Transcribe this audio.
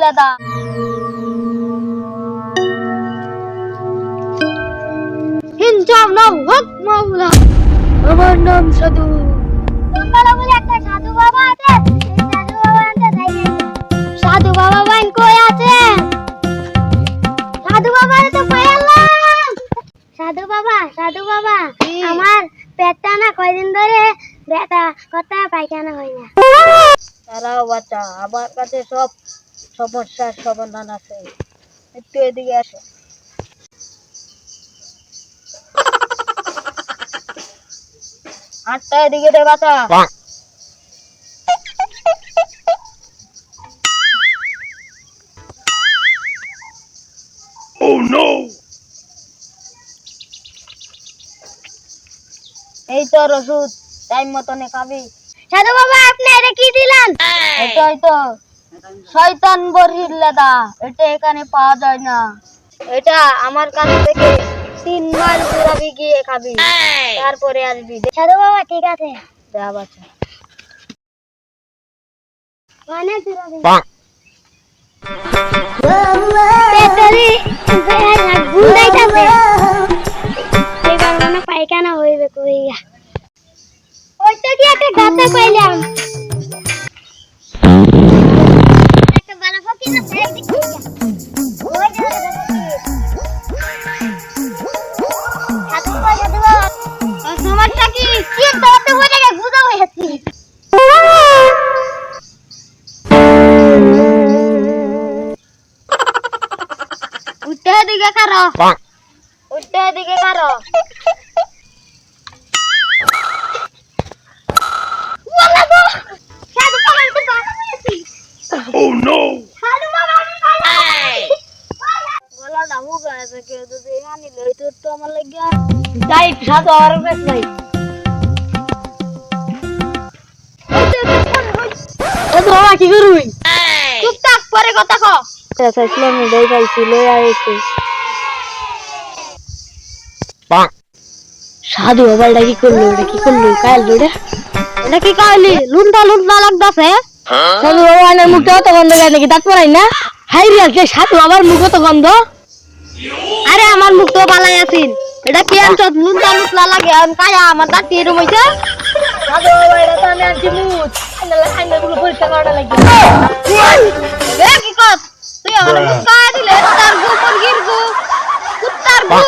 খুলে আমার সাধু। সাধু বাবা সাধু বাবা সাধু বাবা সাধু বাবা আমার পেটটা না কয়দিন ধরে ব্যথা কথা পাইখানা হয় না। তারাও বাচ্চা আমার কাছে সব সমস্যার সমাধান আছে। একটু এদিকে আসো। হাতটা এদিকে দে বাচ্চা এই তোর ওষুধ টাইম মতনে খাবি। সাধু বাবা আপনি এটা কি দিলেন? এটাই তো। শয়তান বড়ির লেদা এটা এখানে পাওয়া যায় না। এটা আমার কাছ থেকে তিন মাইল ঘুরাবি গিয়ে খাবি তারপরে আসবি। সাধু বাবা ঠিক আছে? যা বাচ্চা। অনেক মনে পায়খানা হইবে কইয়া। ওইটা কি একটা গাছে পাইলাম? কি কি দাঁতে হয়ে গেছে গুজা হয়ে যাচ্ছে উঠে দিকে কারও। উঠে দিকে কারও। Oh no! সাধু বাবা আমি ভালো গলাটা মুখে তোর নাই ও তো বাবা কি করবি? চুপ থাক পরে কথা ক। চাইছিলাম দেই পাইছি লই আইছি সাধু বাবাটা কি করল এটা কি করল কাল জোড়ে এটা কি কালি? লুন্টা লুন্টা লাগতাছে। সাধু বাবা আনার মুখটা তো গন্ধ গায় নাকি? দাঁত পড়াই না? হাই রে আজকে সাধু বাবার মুখ তো গন্ধ? আরে আমার মুখ তো ভালাই আছিন এটা কি আনছ? লুন্টা লুন্টা লাগে আমি কায়া আমার দাঁত এরম হইছে? সাধু বাবা এটা তো আমি আনছি মুখ আইনাগুলো পরীক্ষা করা লাগি এ! কি কস তুই আমার মুখ দিলে তার গু মুরগির গু কুত্তার গু।